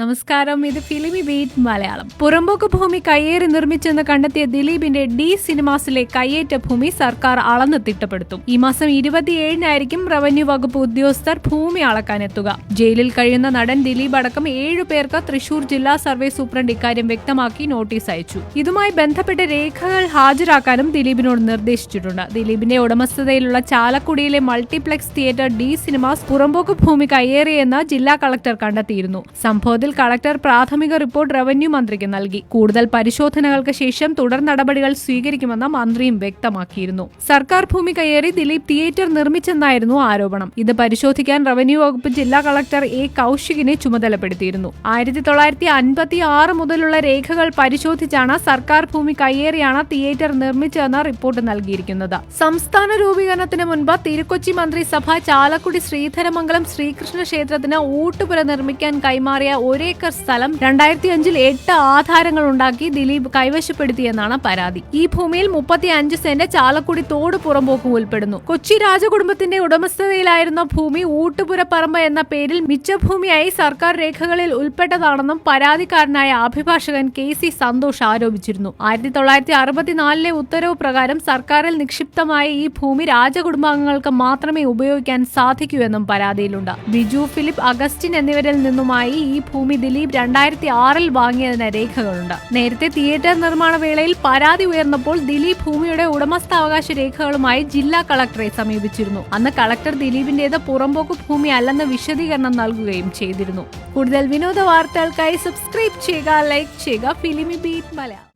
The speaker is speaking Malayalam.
നമസ്കാരം. ഇത് ഫിലിമി ബീറ്റ് മലയാളം. പുറമ്പോക്ക് ഭൂമി കയ്യേറി നിർമ്മിച്ചെന്ന് കണ്ടെത്തിയ ദിലീപിന്റെ ഡി സിനിമാസിലെ കയ്യേറ്റ ഭൂമി സർക്കാർ അളന്ന് തിട്ടപ്പെടുത്തും. ഈ മാസം ഇരുപത്തിയേഴിനായിരിക്കും റവന്യൂ വകുപ്പ് ഉദ്യോഗസ്ഥർ ഭൂമി അളക്കാനെത്തുക ജയിലിൽ കഴിയുന്ന നടൻ ദിലീപ് അടക്കം ഏഴു പേർക്ക് തൃശൂർ ജില്ലാ സർവേ സൂപ്രണ്ട് ഇക്കാര്യം വ്യക്തമാക്കി നോട്ടീസ് അയച്ചു. ഇതുമായി ബന്ധപ്പെട്ട രേഖകൾ ഹാജരാക്കാനും ദിലീപിനോട് നിർദ്ദേശിച്ചിട്ടുണ്ട്. ദിലീപിന്റെ ഉടമസ്ഥതയിലുള്ള ചാലക്കുടിയിലെ മൾട്ടിപ്ലക്സ് തിയേറ്റർ ഡി സിനിമാസ് പുറമ്പോക്ക് ഭൂമി കയ്യേറിയെന്ന് ജില്ലാ കളക്ടർ കണ്ടെത്തിയിരുന്നു. സംഭവത്തിൽ കളക്ടർ പ്രാഥമിക റിപ്പോർട്ട് റവന്യൂ മന്ത്രിക്ക് നൽകി. കൂടുതൽ പരിശോധനകൾക്ക് ശേഷം തുടർ നടപടികൾ സ്വീകരിക്കുമെന്ന് മന്ത്രിയും വ്യക്തമാക്കിയിരുന്നു. സർക്കാർ ഭൂമി കയറി ദിലീപ് തിയേറ്റർ നിർമ്മിച്ചെന്നായിരുന്നു ആരോപണം. ഇത് പരിശോധിക്കാൻ റവന്യൂ വകുപ്പ് ജില്ലാ കളക്ടർ എ കൌശികിനെ ചുമതലപ്പെടുത്തിയിരുന്നു. ആയിരത്തി തൊള്ളായിരത്തി അൻപത്തി ആറ് മുതലുള്ള രേഖകൾ പരിശോധിച്ചാണ് സർക്കാർ ഭൂമി കയ്യേറിയാണ് തിയേറ്റർ നിർമ്മിച്ചതെന്ന് റിപ്പോർട്ട് നൽകിയിരിക്കുന്നത്. സംസ്ഥാന രൂപീകരണത്തിന് മുൻപ് തിരുക്കൊച്ചി മന്ത്രിസഭ ചാലക്കുടി ശ്രീധരമംഗലം ശ്രീകൃഷ്ണ ക്ഷേത്രത്തിന് ഊട്ടുപുര നിർമ്മിക്കാൻ കൈമാറിയ ഒരേക്കർ സ്ഥലം രണ്ടായിരത്തി അഞ്ചിൽ എട്ട് ആധാരങ്ങൾ ഉണ്ടാക്കി ദിലീപ് കൈവശപ്പെടുത്തിയെന്നാണ് പരാതി. ഈ ഭൂമിയിൽ മുപ്പത്തി അഞ്ച് സെന്റ് ചാലക്കുടി തോട് പുറമ്പോക്കും ഉൾപ്പെടുന്നു. കൊച്ചി രാജകുടുംബത്തിന്റെ ഉടമസ്ഥതയിലായിരുന്ന ഭൂമി ഊട്ടുപുര പറമ്പ എന്ന പേരിൽ മിച്ചഭൂമിയായി സർക്കാർ രേഖകളിൽ ഉൾപ്പെട്ടതാണെന്നും പരാതിക്കാരനായ അഭിഭാഷകൻ കെ സി സന്തോഷ് ആരോപിച്ചിരുന്നു. ആയിരത്തി തൊള്ളായിരത്തി അറുപത്തിനാലിലെ ഉത്തരവ് പ്രകാരം സർക്കാരിൽ നിക്ഷിപ്തമായ ഈ ഭൂമി രാജകുടുംബാംഗങ്ങൾക്ക് മാത്രമേ ഉപയോഗിക്കാൻ സാധിക്കൂ എന്നും പരാതിയിലുണ്ട്. ബിജു ഫിലിപ്പ് അഗസ്റ്റിൻ എന്നിവരിൽ നിന്നുമായി ഈ ഭൂമി ദിലീപ് രണ്ടായിരത്തി ആറിൽ വാങ്ങിയതിന് രേഖകളുണ്ട്. നേരത്തെ തിയേറ്റർ നിർമ്മാണ വേളയിൽ പരാതി ഉയർന്നപ്പോൾ ദിലീപ് ഭൂമിയുടെ ഉടമസ്ഥാവകാശ രേഖകളുമായി ജില്ലാ കളക്ടറെ സമീപിച്ചിരുന്നു. അന്ന് കളക്ടർ ദിലീപിന്റേത് പുറമ്പോക്ക് ഭൂമി അല്ലെന്ന് വിശദീകരണം നൽകുകയും ചെയ്തിരുന്നു. കൂടുതൽ വിനോദ വാർത്തകൾക്കായി സബ്സ്ക്രൈബ് ചെയ്യുക ലൈക്ക് ചെയ്യുക ഫിലിമി ബീറ്റ് മലയാളം.